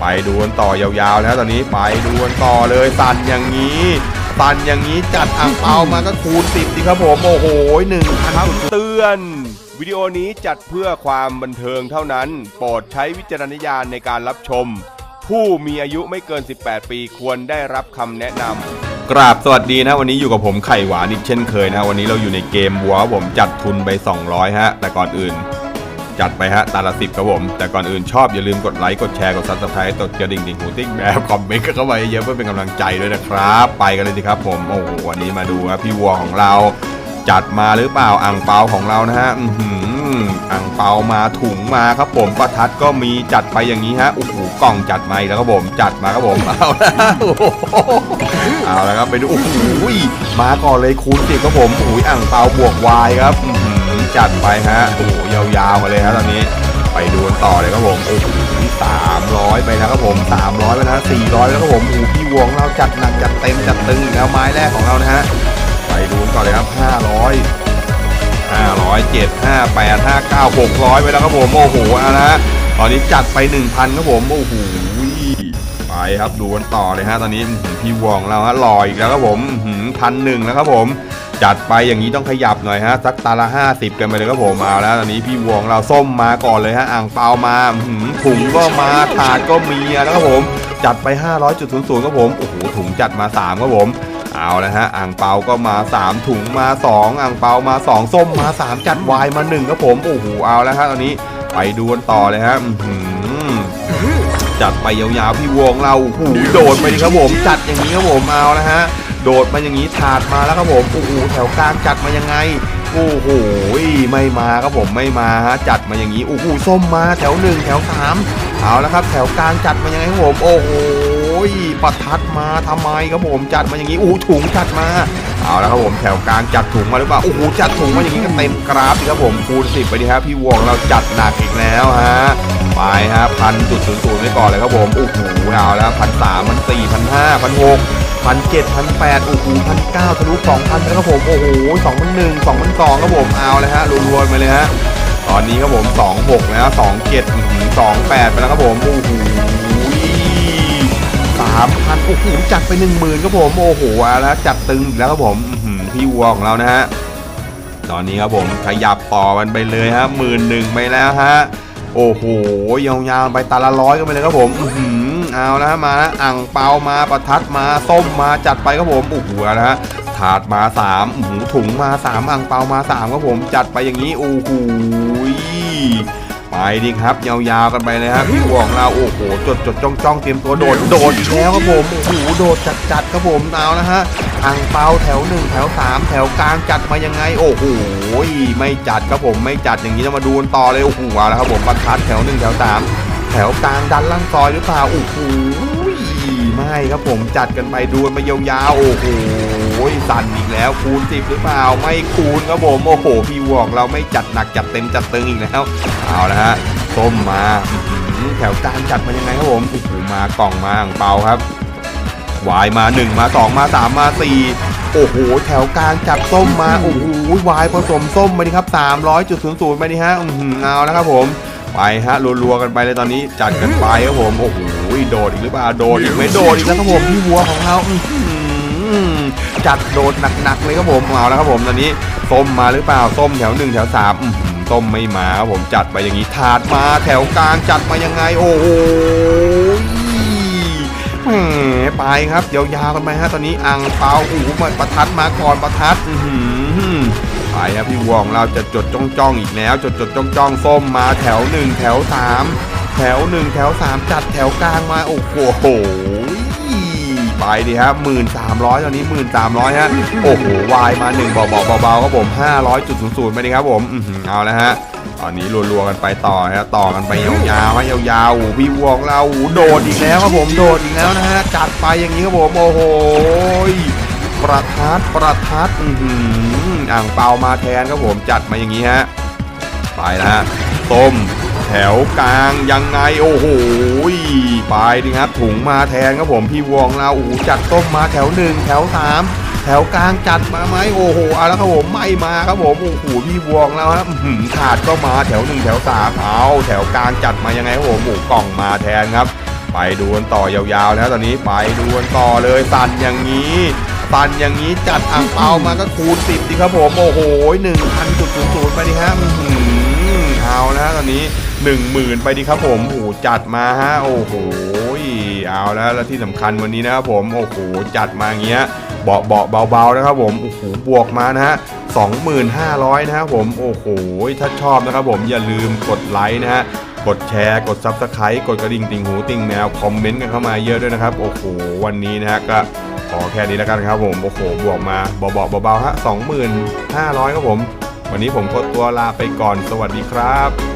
ไปดูกันต่อยาวๆแล้วตอนนี้ไปดูกันต่อเลยสั่นอย่างนี้สั่นอย่างนี้จัดอ่างเปามาก็คูณสิบสิครับผมโอ้โหหนึ่งพันคำเตือน วิดีโอนี้จัดเพื่อความบันเทิงเท่านั้น โปรดใช้วิจารณญาณในการรับชม ผู้มีอายุไม่เกิน 18 ปีควรได้รับคำแนะนำกราบสวัสดีนะวันนี้อยู่กับผมไข่หวานอีกเช่นเคยนะวันนี้เราอยู่ในเกมวัวผมจัดทุนไป 200 ฮะ แต่ก่อนอื่น จัดไปฮะตาละสิบครับผม แต่ก่อนอื่นชอบอย่าลืมกดไลค์ กดแชร์ กดซับสไครต์กดกระดิ่งดิ่งหูติ๊กแบบคอมเมนต์เข้ามาเยอะๆเพื่อเป็นกำลังใจด้วยนะครับ ไปกันเลยดีครับผม โอ้โหวันนี้มาดูครับพี่วัวของเรา จัดมาหรือเปล่าอ่างเปาของเรานะฮะอืมอ่างเปามาถุงมาครับผมประทัดก็มีจัดไปอย่างนี้ฮะโอ้โหกล่องจัดมาอีกแล้วครับผม จัดมาครับผมเอาละเอาละครับไปดูโอ้โหมาก่อนเลยคูณสิครับผมโอ้ยอ่างเปาบวกวายครับอื จัดไปฮะ โอ้โหยาวๆมาเลยฮะตอนนี้ไปดูกันต่อเลยครับผมโอ้โหสามร้อยไปนะครับผมสามร้อยไปนะสี่ร้อยแล้วครับผมโอ้พี่วงเราจัดหนักจัดเต็มจัดตึงแล้วไม้แรกของเรานะฮะไปดูกันก่อเลยครับ500 500 7 5 8 5 9 600ไปแล้วครับผมโอ้โหเอาละฮะตอนนี้จัดไป1,000ครับผมโอ้โหไปครับดูกันต่อเลยฮะตอนนี้พี่วองเราฮะล่ออีกแล้วครับผมพันหนึ่งแล้วครับผม จัดไปอย่างนี้ต้องขยับหน่อยฮะสักตาละ 50 กันไปเลยครับผมเอาแล้วตอนนี้พี่วองเราส้มมาก่อนเลยฮะอ่างเปามาหือถุงก็มาถาดก็มีแล้วครับผมจัดไป 500.00ครับผมโอ้โหถุงจัดมา 3 ครับผมเอาละฮะอ่างเปาก็มา 3 ถุงมา 2อ่างเปามา 2 ส้มมา 3 จัดวายมา1ครับผมโอ้โหเอาแล้วฮะตอนนี้ไปดูกันต่อเลยฮะจัดไปยาวๆพี่วงเราโอ้โหโดดไปครับผม จัดอย่างนี้ครับผมเอาแล้วฮะ โดดมาอย่างนี้ถาดมาแล้วครับผมโอ้โหแถวกลางจัดมายังไงโอ้โหไม่มาครับผมไม่มาฮะจัดมาอย่างนี้โอ้โหส้มมาแถวหนึ่งแถวสามเอาแล้วครับ แถวกลางจัดมายังไงครับผมโอ้โหประทัดมาทำไมครับผมจัดมาอย่างนี้โอ้ถุงจัดมา เอาแล้วครับผมแถวกลางจัดถุงมาหรือเปล่าโอ้โหจัดถุงมาอย่างนี้ก็เต็มกราฟอีกครับผมคูณสิบไปดีครับพี่วงเราจัดหนักอีกแล้วฮะไปฮะพันจุดศูนย์ศูนย์ไปก่อนเลยครับผมโอ้โหเอาแล้วพันสามพันสี่พันห้าพันหกพันเจ็ดพันแปดโอ้โหพันเก้าทะลุสองพันแล้วครับผมโอ้โหสองพันหนึ่งสองพันสองครับผมเอาเลยฮะรวมๆไปเลยฮะตอนนี้ครับผมสองหกแล้วสองเจ็ดสองแปดไปแล้วครับผมโอ้โห พันโอ้โหจัดไปหนึ่งหมื่นครับผม โอ้โหแล้วจัดตึงอีกแล้วครับผมพี่วัวของเรานะฮะ ตอนนี้ครับผมขยับต่อมันไปเลยฮะหมื่นหนึ่งไปแล้วฮะ โอ้โหยาวๆไปตาละร้อยกันไปเลยครับผมอือหือเอาแล้วฮะมาอ่างเปามาประทัดมาส้มมาจัดไปครับผมโอ้โหเอาละฮะถาดมาสามหือถุงมาสามอ่างเปามาสามครับผมจัดไปอย่างนี้โอ้โห ไปดิครับยาวๆกันไปเลยครับพี่ของเราโอ้โหจดจดจ้องจ้องเตรียมตัวโดดโดดแล้วครับผมโอ้โหโดดจัดจัดครับผมเอาละฮะอ่างเปาแถวหนึ่งแถวสามแถวกลางจัดมายังไง โอ้โหไม่จัดครับผมไม่จัดอย่างนี้จะมาดูกันต่อเลยโอ้โหเอาละครับผมประทัดแถวหนึ่งแถวสามแถวกลางดันล่างซอยหรือเปล่าโอ้โหไม่ครับผมจัดกันไปดูกันไปยาวๆโอ้โห ยสั่นอีกแล้วคูณสิบหรือเปล่าไม่คูณครับผมโอ้โหพี่วอกเราไม่จัดหนักจัดเต็มจัดตึงอีกแล้วเอาละฮะส้มมาหือแถวกลางจัดมายังไงครับผมโอ้โหมากล่องมาอ่างเปาครับวายมา 1 มา 2 มา 3 มา 4 โอ้โห แถวกลางจับส้มมา โอ้โหวายผสมส้มมาดิครับ 300.00มาดิฮะอือหือเอาแล้วครับผม ไปฮะรัวๆกันไปเลยตอนนี้จัดกันไปครับผม โอ้โห โดดอีกหรือเปล่า โดดอีกไหมโดดอีกแล้วครับผมพี่วัวของเราอื้อหือ จัดโดดหนักๆเลยครับผมเอาแล้วครับผมตอนนี้ส้มมาหรือเปล่าส้มแถว1แถว3อื้อหือส้มไม่มาครับผมจัดไปอย่างนี้ถาดมาแถวกลางจัดมายังไงโอ้โหแหมไปครับยาวๆกันไปฮะตอนนี้อ่างเปาอ้โหมาประทัดมาก่อนประทัดอื้อหือไปครับพี่วองเราจะจดจ้องจ้องๆอีกแล้วจดจดจ้องจ้องๆส้มมาแถวหนึ่งแถวสามแถวหนึ่งแถวสามจัดแถวกลางมาโอ้โห ไปดิฮะหมื่นสามร้อยตอนนี้หมื่นสามร้อยฮะ โอ้โห วายมาหนึ่งเบาๆเบาๆครับผมห้าร้อยจุดศูนย์ศูนย์ไปดิครับผมเอาแล้วฮะตอนนี้รัวๆกันไปต่อฮะต่อกันไปยาวๆฮะยาวๆโอ้โหพี่วงเราโดดอีกแล้วครับผมโดดอีกแล้วนะฮะจัดไปอย่างนี้ครับผมโอ้โหประทัดประทัดอืออ่างเปามาแทนครับผมจัดมาอย่างนี้ฮะไปแล้วฮะต้ม ถวกลางยังไงโอ้โหไปดิครับถุงมาแทนครับผมพี่วองเราโอ้โหจัดต้มมาแถวหนึ่งแถวสามแถวกลางจัดมาไหมโอ้โหเอาแล้วครับผมไม่มาครับผมโอ้โหพี่วองแล้วครับอื้อหือถาดก็มาแถวหนึ่งแถวสามเอาแถวกลางจัดมายังไงครับผมหมูกล่องมาแทนครับ ไปดูกันต่อยาวๆนะตอนนี้ไปดูกันต่อเลยสั่นอย่างนี้สั่นอย่างนี้จัดอ่างเปามาก็คูณ10ดิครับผม โอ้โห1,000.00ไปดิฮะอื้อหือเอนนนี้ 10,000 ไปดิครับผมโอ้โหจัดมาฮะโอ้โหเอาแล้วแล้วที่สำคัญวันนี้นะครับผมโอ้โหจัดมาอย่างเงี้ยเบาเบาเบาๆนะครับผมโอ้โหบวกมานะฮะ25,000นะครับผมโอ้โหถ้าชอบนะครับผมอย่าลืมกดไลค์นะฮะกดแชร์ กด Subscribe กดกระดิ่งติ่งหูติ่งแมวคอมเมนต์กันเข้ามาเยอะด้วยนะครับ โอ้โห วันนี้นะฮะก็ขอแค่นี้แล้วกันครับผม โอ้โห บวกมาเบาๆเบาๆฮะ 25,000 ครับผม วันนี้ผมก็ตัวลาไปก่อน สวัสดีครับ